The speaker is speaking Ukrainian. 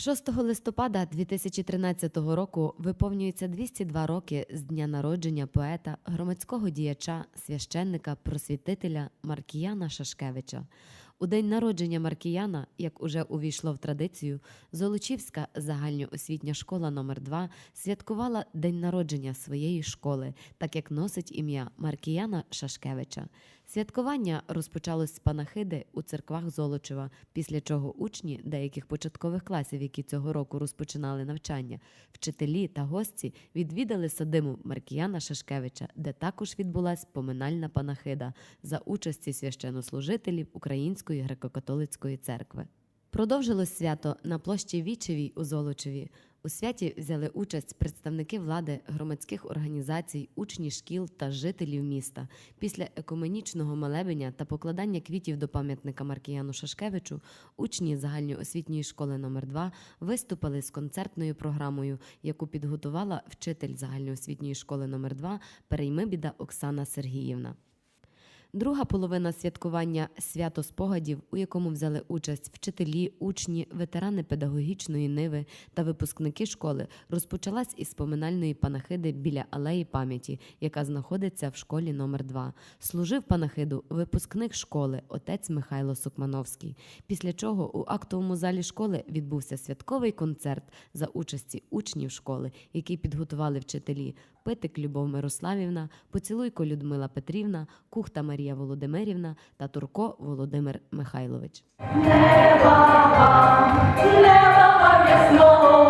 6 листопада 2013 року виповнюється 202 роки з дня народження поета, громадського діяча, священника, просвітителя Маркіяна Шашкевича. У день народження Маркіяна, як уже увійшло в традицію, Золочівська загальноосвітня школа номер 2 святкувала день народження своєї школи, так як носить ім'я Маркіяна Шашкевича. Святкування розпочалось з панахиди у церквах Золочева, після чого учні деяких початкових класів, які цього року розпочинали навчання, вчителі та гості відвідали садиму Маркіяна Шашкевича, де також відбулась поминальна панахида за участі священнослужителів Української греко-католицької церкви. Продовжилось свято на площі Вічевій у Золочеві. У святі взяли участь представники влади, громадських організацій, учні шкіл та жителів міста. Після екуменічного молебення та покладання квітів до пам'ятника Маркіяну Шашкевичу учні загальноосвітньої школи номер 2 виступили з концертною програмою, яку підготувала вчитель загальноосвітньої школи номер 2 Переймибіда Оксана Сергіївна. Друга половина святкування свято спогадів, у якому взяли участь вчителі, учні, ветерани педагогічної ниви та випускники школи, розпочалась із поминальної панахиди біля алеї пам'яті, яка знаходиться в школі номер 2 Служив панахиду випускник школи, отець Михайло Сукмановський. Після чого у актовому залі школи відбувся святковий концерт за участі учнів школи, який підготували вчителі. Питик Любов Мирославівна, Поцілуйко Людмила Петрівна, Кухта Марія Володимирівна та Турко Володимир Михайлович. Неба вам ясного,